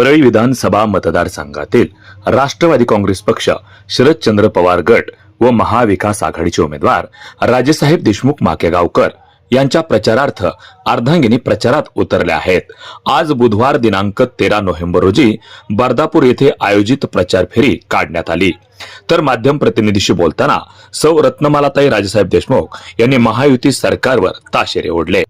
परळी विधानसभा मतदारसंघातील राष्ट्रवादी काँग्रेस पक्ष शरदचंद्र पवार गट व महाविकास आघाडीचे उमेदवार राजेसाहेब देशमुख माकेगावकर यांच्या प्रचारार्थ अर्धांगिनी प्रचारात उतरले आहेत. आज बुधवार दिनांक तेरा नोव्हेंबर रोजी बर्दापूर येथे आयोजित प्रचार फेरी काढण्यात आली. तर माध्यम प्रतिनिधीशी बोलताना सौ रत्नमालाताई राजेसाहेब देशमुख यांनी महायुती सरकारवर ताशेरे ओढले.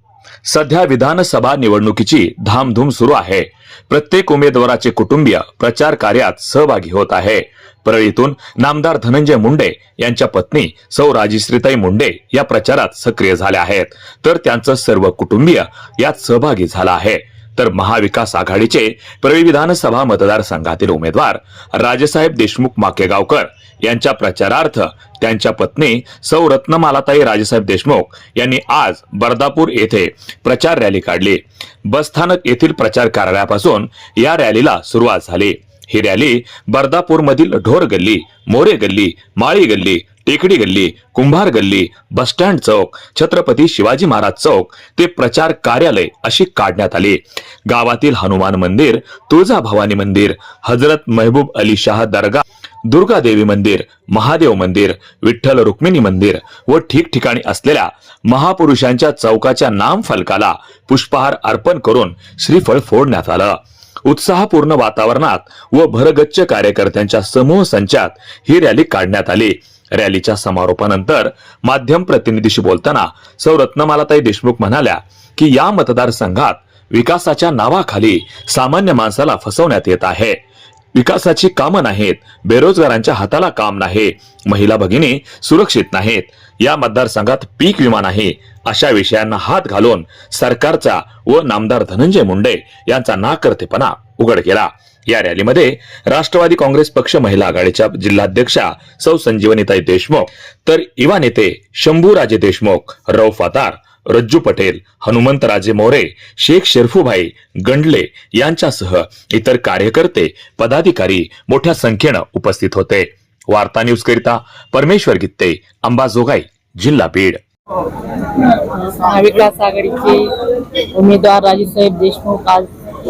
सध्या विधानसभा निवडणुकीची धामधूम सुरू आहे. प्रत्येक उमेदवाराचे कुटुंबीय प्रचार कार्यात सहभागी होत आहे. परळीतून नामदार धनंजय मुंडे यांच्या पत्नी सौ राजश्रीताई मुंडे या प्रचारात सक्रिय झाल्या आहेत. तर त्यांचं सर्व कुटुंबीय यात सहभागी झालं आहे. तर महाविकास आघाडीचे परळी विधानसभा मतदारसंघातील उमेदवार राजेसाहेब देशमुख माकेगावकर यांच्या प्रचारार्थ त्यांच्या पत्नी सौ रत्नमालाताई राजेसाहेब देशमुख यांनी आज बर्दापूर येथे प्रचार रॅली काढली. बसस्थानक येथील प्रचार कार्यालयापासून या रॅलीला सुरुवात झाली. ही रॅली बर्दापूर मधील ढोर गल्ली मोरे गल्ली माळी गल्ली टेकडी गल्ली कुंभार गल्ली बसस्टँड चौक छत्रपती शिवाजी महाराज चौक ते प्रचार कार्यालय अशी काढण्यात आली. गावातील हनुमान मंदिर तुळजा भवानी मंदिर हजरत महबूब अली शाह दर्गा दुर्गा देवी मंदिर महादेव मंदिर विठ्ठल रुक्मिणी मंदिर व ठिकठिकाणी असलेल्या महापुरुषांच्या चौकाच्या नाम फलकाला पुष्पहार अर्पण करून श्रीफळ फोडण्यात आलं. उत्साहपूर्ण वातावरणात व भरगच्च कार्यकर्त्यांच्या समूह संचात ही रॅली काढण्यात आली. रॅलीच्या समारोपानंतर माध्यम प्रतिनिधीशी बोलताना सौ रत्नमालाताई देशमुख म्हणाल्या की या मतदारसंघात विकासाच्या नावाखाली सामान्य माणसाला फसवण्यात येत आहे. विकासाची कामं नाहीत बेरोजगारांच्या हाताला काम नाही महिला भगिनी सुरक्षित नाहीत या मतदारसंघात पीक विमा नाही अशा विषयांना हात घालून सरकारचा व नामदार धनंजय मुंडे यांचा नाकर्तेपणा उघड केला. या रॅलीमध्ये राष्ट्रवादी काँग्रेस पक्ष महिला आघाडीच्या जिल्हाध्यक्षा सौ संजीवनीताई देशमुख तर युवा नेते शंभूराजे देशमुख रौफ अतार रज्जू पटेल हनुमंतराजे मोरे शेख शेरफूभाई गंडले यांच्यासह इतर कार्यकर्ते पदाधिकारी मोठ्या संख्येनं उपस्थित होते. वार्ता न्यूज करिता परमेश्वर गित्ते अंबाजोगाई जिल्हा बीड. महाविकास आघाडीचे उमेदवार राजेसाहेब देशमुख आज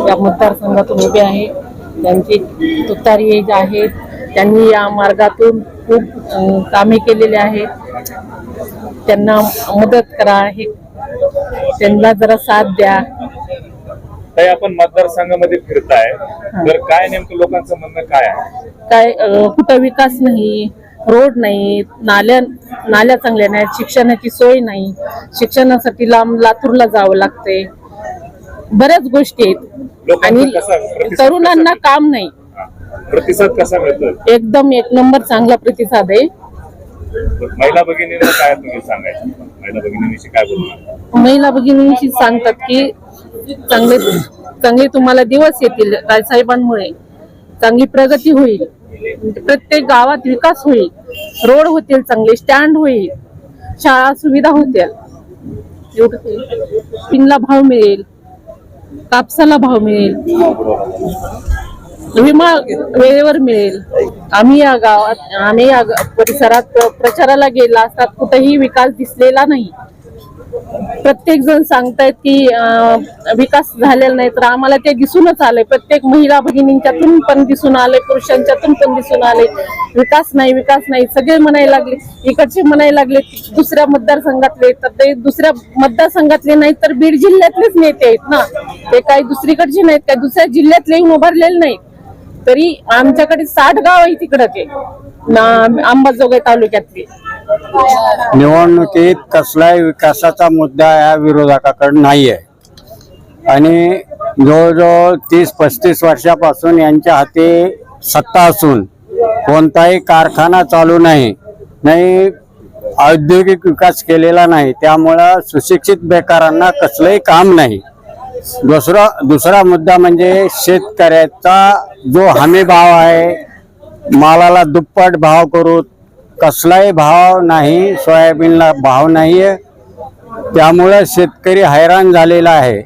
या मतदारसंघातून उभे आहे. त्यांची तुतारी आहेत त्यांनी या मार्गातून खूप कामे केलेली आहेत. त्यांना मदत करा हे त्यांना जरा साथ द्या. आपण मतदारसंघामध्ये फिरताय. तर काय नेमकं लोकांचं म्हणणं काय आहे? काय कुठं विकास नाही रोड नाही नाल्या नाल्या चांगल्या नाहीत शिक्षणाची सोय नाही. शिक्षणासाठी लांब लातूरला जावं लागते बऱ्याच गोष्टी आहेत. आणि तरुणांना काम नाही. प्रतिसाद कसा मिळतोय? एकदम एक नंबर चांगला प्रतिसाद आहे. महिला भगिनींना काय तुम्ही सांगायचं? महिला भगिनींविषयी काय बोलणार? महिला भगिनींशी सांगतात की चांगले चांगले तुम्हाला दिवस येतील राजसाहेबांमुळे. चांगली प्रगती होईल. प्रत्येक गावात विकास होईल. रोड होतील चांगले स्टँड होईल. शाळा सुविधा होईल. पिनला भाव मिळेल. कापसाला भाव मिळेल. विमा वेळेवर मिळेल. आम्ही या गावात आम्ही या परिसरात प्रचाराला गेला असतात कुठेही विकास दिसलेला नाही. प्रत्येक जण सांगतायत की विकास झालेला नाही तर आम्हाला ते दिसूनच आले प्रत्येक महिला भगिनींच्यातून पण दिसून आले पुरुषांच्यातून पण दिसून आले विकास नाही विकास नाही. सगळे म्हणायला लागले. इकडचे म्हणायला लागले दुसऱ्या मतदारसंघातले तर ते दुसऱ्या मतदारसंघातले नाही तर बीड जिल्ह्यातलेच नेते आहेत ना. ते काही दुसरीकडचे नाहीत काही दुसऱ्या जिल्ह्यातले उभारलेले नाहीत. तरी आमच्याकडे साठ गाव आहे तिकडं ते. अंबाजोगाई तालुक्यातले. निवडणुकीत कसलाही विकासाचा मुद्दा या विरोधकाकडे नाही आहे आणि जवळजवळ तीस पस्तीस वर्षापासून यांच्या हाती सत्ता असून कोणताही कारखाना चालू नाही नाही औद्योगिक विकास केलेला नाही त्यामुळं सुशिक्षित बेकारांना कसलंही काम नाही. दुसरा दुसरा मुद्दा म्हणजे शेतकऱ्याचा जो हमी भाव आहे मालाला दुप्पट भाव करू कसलाही भाव नाही सोयाबीनला भाव नाहीये. त्यामुळे शेतकरी हैराण झालेला आहे.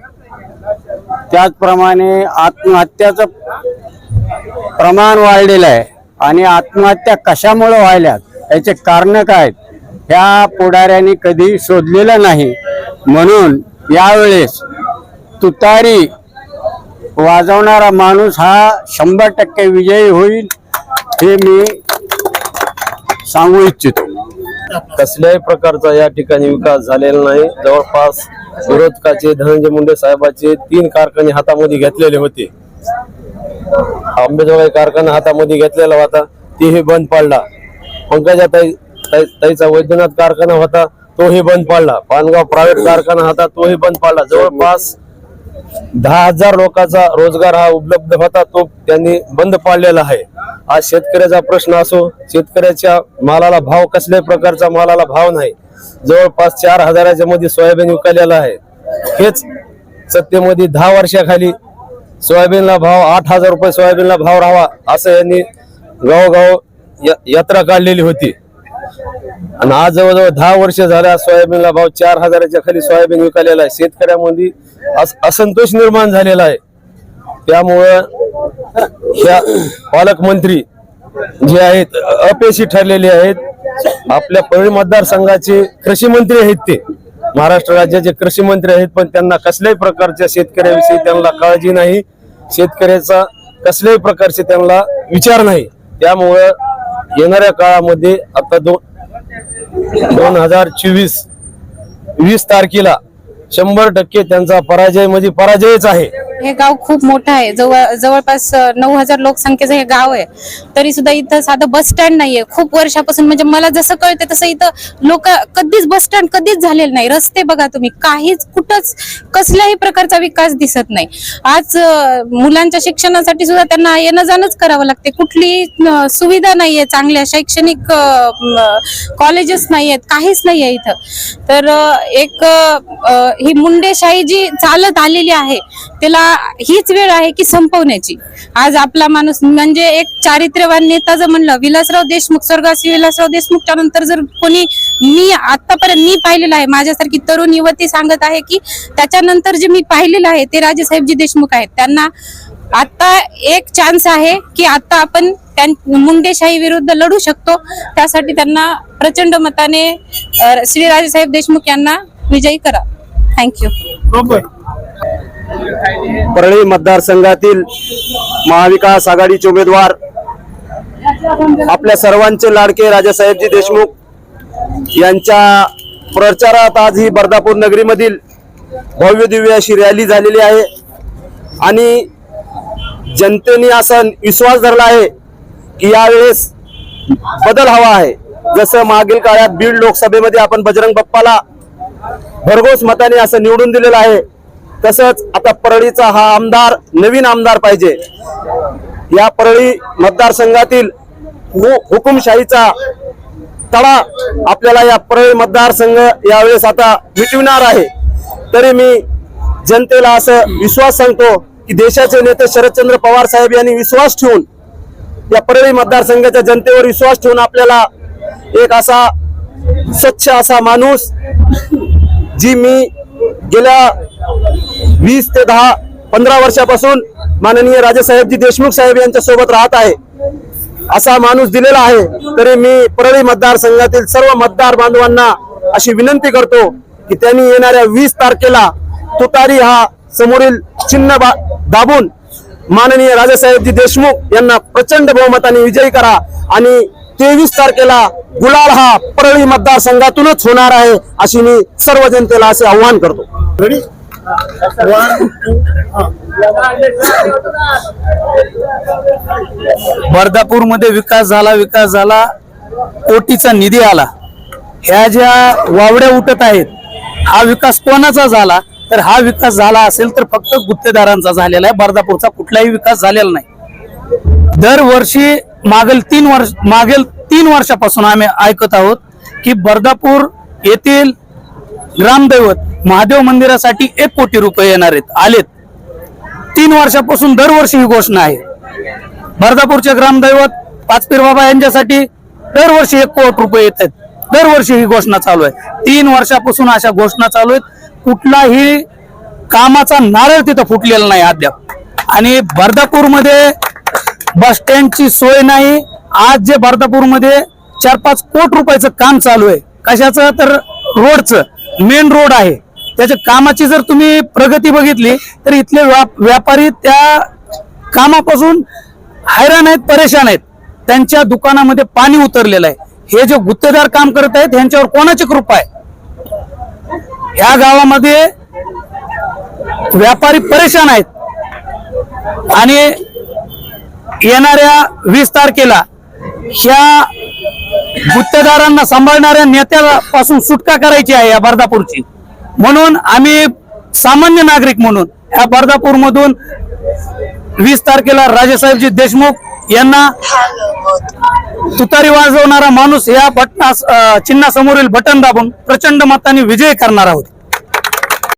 त्याचप्रमाणे आत्महत्याचं प्रमाण वाढलेलं आहे. आणि आत्महत्या कशामुळे व्हायल्यात? याचे कारण काय ह्या पुढाऱ्यांनी कधी शोधलेलं नाही. म्हणून यावेळेस तुतारी वाजवणारा माणूस हा शंभर टक्के विजयी होईल हे मी सांगू इच्छितो. कसल्याही प्रकारचा या ठिकाणी विकास झालेला नाही. जवळपास विरोधकाचे धनंजय मुंडे साहेबाचे तीन कारखाने हातामध्ये घेतलेले होते. आंबेजोगाई कारखाना हातामध्ये घेतलेला होता. तेही बंद पाडला. पंकजा ताई ताईचा वैद्यनाथ कारखाना होता तोही बंद पाडला. पानगाव प्रायव्हेट कारखाना होता तोही बंद पाडला. जवळपास दहा हजार लोकांचा रोजगार हा उपलब्ध होता तो त्यांनी बंद पाडलेला आहे. आज शेतकऱ्याचा प्रश्न असो शेतकऱ्याच्या मालाला भाव कसल्याही प्रकारचा मालाला भाव नाही. जवळपास चार हजाराच्या मध्ये सोयाबीन विकलेला आहे. हेच सत्तेमध्ये दहा वर्षाखाली सोयाबीनला भाव आठ हजार रुपये सोयाबीनला भाव राहावा असं यांनी गावोगाव यात्रा काढलेली होती. आणि आज जवळजवळ दहा वर्ष झाल्या सोयाबीनला भाव चार हजाराच्या खाली सोयाबीन विकलेला आहे. शेतकऱ्यामध्ये असंतोष निर्माण झालेला आहे. त्यामुळं या पालकमंत्री जे आहेत अपयशी ठरलेले आहेत आपल्या परळी मतदारसंघाचे कृषी मंत्री आहेत ते. महाराष्ट्र राज्याचे कृषी मंत्री आहेत पण त्यांना कसल्याही प्रकारच्या शेतकऱ्याविषयी त्यांना काळजी नाही. शेतकऱ्याचा कसल्याही प्रकारचे त्यांना विचार नाही. त्यामुळं येणाऱ्या काळामध्ये आता दोन दोन हजार चोवीस वीस तारखेला शंभर टक्के त्यांचा पराजय म्हणजे पराजयच आहे. हे गाव खूप मोठं आहे. जवळ जवळपास नऊ हजार लोकसंख्येचं हे गाव आहे. तरी सुद्धा इथं साधं बस स्टँड नाहीये. खूप वर्षापासून म्हणजे मला जसं कळते तसं इथं लोक कधीच बस स्टँड कधीच झालेलं नाही. रस्ते बघा तुम्ही. काहीच कुठंच कसल्याही प्रकारचा विकास दिसत नाही. आज मुलांच्या शिक्षणासाठी सुद्धा त्यांना येणं जाणंच करावं लागते. कुठली सुविधा नाहीये चांगल्या. शैक्षणिक कॉलेजेस नाहीयेत. काहीच नाहीये इथं. तर एक ही मुंडेशाही जी चालत आलेली आहे त्याला हीच वेळ आहे की संपवण्याची. आज आपला माणूस म्हणजे एक चारित्र्यवान नेता जर म्हणलं विलासराव देशमुख स्वर्गासी विलासराव देशमुखच्या नंतर जर कोणी मी आतापर्यंत मी पाहिलेलं आहे माझ्यासारखी तरुण युवती सांगत आहे की त्याच्यानंतर जे मी पाहिलेलं आहे ते राजेसाहेबजी देशमुख आहेत. त्यांना आता एक चान्स आहे की आता आपण त्यां- मुंडेशाही विरुद्ध लढू शकतो. त्यासाठी त्यांना प्रचंड मताने श्री राजेसाहेब देशमुख यांना विजयी करा. थँक्यू परळी मतदारसंघातील महाविकास आघाडीचे उमेदवार आपल्या सर्वांचे लाडके राजासाहेबजी देशमुख यांच्या प्रचारात आज ही बर्दापूर नगरीमधील भव्य दिव्य अशी रॅली झालेली आहे. आणि जनतेने असा विश्वास धरला आहे की यावेळेस बदल हवा आहे. जसं मागील काळात बीड लोकसभेमध्ये आपण बजरंग बाप्पाला भरघोस मताने असं निवडून दिलेलं आहे. तसंच आता परळीचा हा आमदार नवीन आमदार पाहिजे. या परळी मतदारसंघातील हु- हुकुमशाहीचा तडा आपल्याला या परळी मतदारसंघ यावेळेस आता मिटविणार आहे. तरी मी जनतेला असं विश्वास सांगतो की देशाचे नेते शरदचंद्र पवार साहेब यांनी विश्वास ठेवून या परळी मतदारसंघाच्या जनतेवर विश्वास ठेवून आपल्याला एक असा स्वच्छ असा माणूस जी मी गेल्या वीस ते दहा पंधरा वर्षापासून माननीय राजेसाहेबजी देशमुख साहेब यांच्या सोबत राहत आहे. असा माणूस दिलेला आहे तरी मी परळी मतदारसंघातील सर्व मतदार बांधवांना अशी विनंती करतो की त्यांनी येणाऱ्या वीस तारखेला तुतारी हा समोरील चिन्ह बा- दाबून माननीय राजेसाहेबजी देशमुख यांना प्रचंड बहुमताने विजयी करा आणि तेवीस तारखेला गुलाल हा परळी मतदारसंघातूनच होणार आहे अशी मी सर्व जनतेला असे आव्हान करतो. बर्दापूरमध्ये विकास झाला विकास झाला कोटीचा निधी आला. ह्या ज्या वावड्या उठत आहेत हा विकास कोणाचा झाला? तर हा विकास झाला असेल तर फक्त गुत्तेदारांचा झालेला आहे. बर्दापूरचा कुठलाही विकास झालेला नाही. दरवर्षी मागील तीन वर्ष मागील तीन वर्षापासून आम्ही ऐकत आहोत की बर्दापूर येथील ग्रामदैवत महादेव मंदिरासाठी एक कोटी रुपये येणार आहेत. आलेत. तीन वर्षापासून दरवर्षी ही घोषणा आहे. बर्दापूरचे ग्रामदैवत पाचपीर बाबा यांच्यासाठी दरवर्षी एक कोटी रुपये येत आहेत. दरवर्षी ही घोषणा चालू आहे. तीन वर्षापासून अशा घोषणा चालू आहेत. कुठलाही कामाचा नारळ तिथं फुटलेला नाही अद्याप. आणि बर्दापूरमध्ये बस स्टँडची सोय नाही. आज जे बर्दापूरमध्ये चार पाच कोट रुपयाचं काम चालू आहे. कशाचं? तर रोडचं. मेन रोड आहे. त्याच्या कामाची जर तुम्ही प्रगती बघितली तर इथले व्यापारी त्या कामापासून हैराण आहेत परेशान आहेत. त्यांच्या दुकानामध्ये पाणी उतरलेलं आहे. हे जे गुत्तेदार काम करत आहेत यांच्यावर कोणाची कृपा आहे? या गावामध्ये व्यापारी परेशान आहेत. आणि येणाऱ्या वीस तारखेला ह्या गुत्तेदारांना सांभाळणाऱ्या नेत्यापासून सुटका करायची आहे या बर्दापूरची. म्हणून आम्ही सामान्य नागरिक म्हणून या बर्दापूरमधून वीस तारखेला राजेसाहेबजी देशमुख यांना तुतारी वाजवणारा माणूस या बटना चिन्हासमोरील बटन दाबून प्रचंड मताने विजय करणार आहोत.